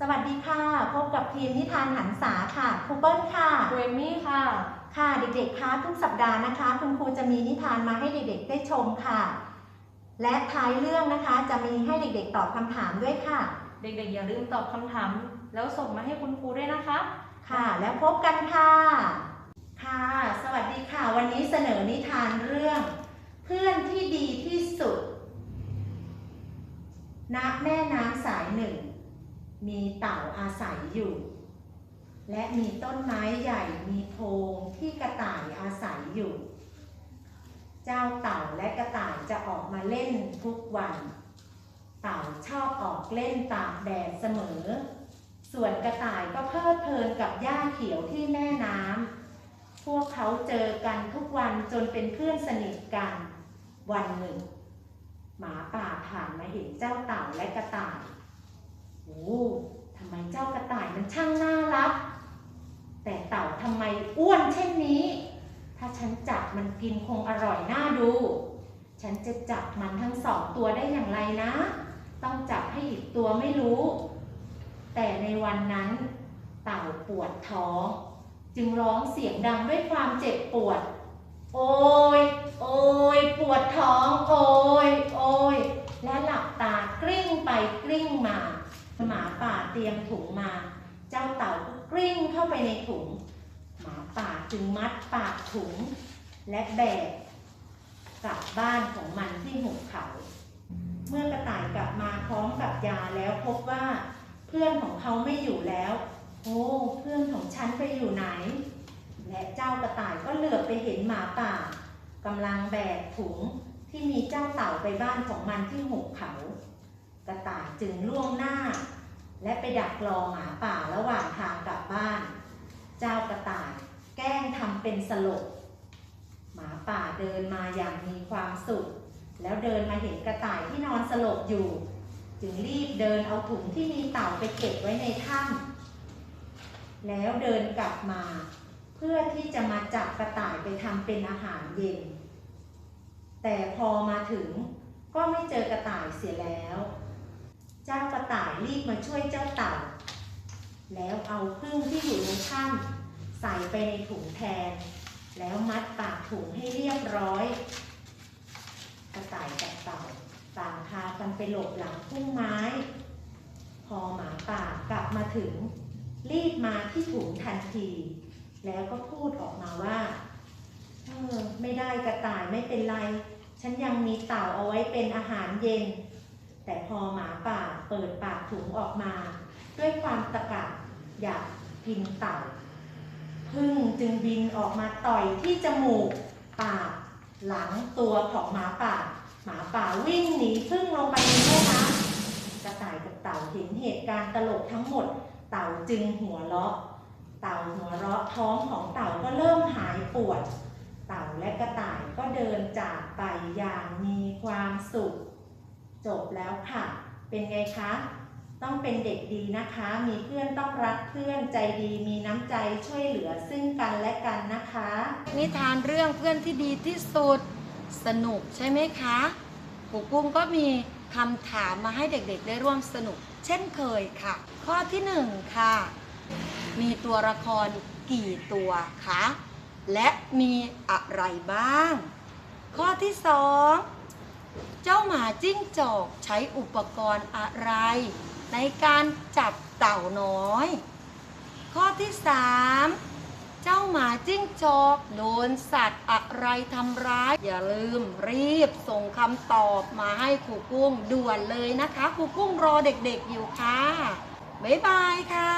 สวัสดีค่ะ พบกับทีมนิทานหันษาค่ะครูเปิ้ลค่ะครูเอมมี่ค่ะ ค่ะเด็กๆคะทุกสัปดาห์นะคะ คุณครูจะมีนิทานมาให้เด็กๆ ได้ชมค่ะ และท้ายเรื่องนะคะจะมีให้เด็กๆ ตอบคำถามด้วยค่ะ เด็กๆ อย่าลืมตอบคำถาม แล้วส่งมาให้คุณครูด้วยนะคะ ค่ะ แล้วพบกันค่ะ ค่ะ สวัสดีค่ะ วันนี้เสนอนิทานเรื่อง เพื่อนที่ดีที่สุด ณแม่น้ำสายหนึ่ง มีเต่าอาศัยอยู่ และมีต้นไม้ใหญ่มีโพรงที่กระต่ายอาศัยอยู่ เจ้าเต่าและกระต่ายจะออกมาเล่นทุกวัน เต่าชอบออกเล่นตากแดดเสมอ ส่วนกระต่ายก็เพลิดเพลินกับหญ้าเขียวที่แม่น้ำพวกเขาเจอกันทุกวันจนเป็นเพื่อนสนิทกัน วันหนึ่ง หมาป่าผ่านมาเห็นเจ้าเต่าและกระต่าย โอ้ทำไมเจ้ากระต่ายมันช่างน่ารัก แต่เต่าทำไมอ้วนเช่นนี้ ถ้าฉันจับมันกินคงอร่อยน่าดู ฉันจะจับมันทั้งสองตัวได้อย่างไรนะ ต้องจับให้อีกตัวไม่รู้ แต่ในวันนั้น เต่าปวดท้อง จึงร้องเสียงดังด้วยความเจ็บปวด โอ้ย โอ้ย ปวดท้อง โอ้ย โอ้ย และหลับตากลิ้งไปกลิ้งมา หมาป่าเตรียมถุงมา เจ้าเต่าก็กลิ้งเข้าไปในถุง หมาป่าจึงมัดปากถุง และแบกกลับบ้านของมันที่หุบเขา เมื่อกระต่ายกลับมาพร้อมกับยาแล้วพบว่า เพื่อนของเขาไม่อยู่แล้ว โอ้เพื่อนของฉันไปอยู่ไหน และเจ้ากระต่ายก็เหลือบไปเห็นหมาป่ากำลังแบกถุงที่มีเจ้าเต่าไปบ้านของมันที่หุบเขา กระต่ายจึงล่วงหน้า และไปดักรอหมาป่าระหว่างทางกลับบ้าน เจ้ากระต่ายแกล้งทำเป็นสลบ หมาป่าเดินมาอย่างมีความสุข แล้วเดินมาเห็นกระต่ายที่นอนสลบอยู่ จึงรีบเดินเอาถุงที่มีเต่าไปเก็บไว้ในถ้ำแล้วเดินกลับมา เพื่อที่จะมาจับกระต่ายไปทำเป็นอาหารเย็น แต่พอมาถึงก็ไม่เจอกระต่ายเสียแล้ว เจ้ากระต่ายรีบมาช่วยเจ้าเต่า แล้วเอาพึ่งที่อยู่ในถ้ำใส่ไปในถุงแทน แล้วมัดปากถุงให้เรียบร้อย กระต่ายกับเต่าต่างพากันไปหลบหลังพุ่มไม้ พอหมาป่ากลับมาถึง รีบมาที่ถุงทันที แล้วก็พูดออกมาว่าเออไม่ได้กระต่ายไม่เป็นไร ฉันยังมีเต่าเอาไว้เป็นอาหารเย็น แต่พอหมาป่าเปิดปากถุงออกมา ด้วยความตะกะอยากกินเต่าพึ่งจึงบินออกมาต่อยที่จมูกปากหลังตัวของหมาป่า หมาป่าวิ่งหนีพึ่งลงไปในแม่น้ำกระต่ายกับเต่าเห็นเหตุการณ์ตลกทั้งหมด เต่าจึงหัวเราะ เต่าหัวเราะท้องของเต่าก็เริ่มหายปวด เต่าและกระต่ายก็เดินจากไปอย่างมีความสุข จบแล้วค่ะ เป็นไงคะ ต้องเป็นเด็กดีนะคะ มีเพื่อนต้องรักเพื่อนใจดีมีน้ำใจช่วยเหลือซึ่งกันและกันนะคะ นิทานเรื่องเพื่อนที่ดีที่สุดสนุกใช่ไหมคะครูกุ้งก็มีคำถามมาให้เด็กๆ ได้ร่วมสนุก เช่นเคยค่ะ ข้อที่หนึ่งค่ะ มีตัวละครกี่ตัวคะและมีอะไรบ้าง ข้อที่สอง เจ้าหมาจิ้งจอกใช้อุปกรณ์อะไร ในการจับเต่าน้อย ข้อที่สามเจ้าหมาจิ้งจอกโดนสัตว์อะไรทำร้าย อย่าลืมรีบส่งคำตอบมาให้ครูกุ้งด่วนเลยนะคะครูกุ้งรอเด็กๆอยู่ค่ะ บ๊ายบายค่ะ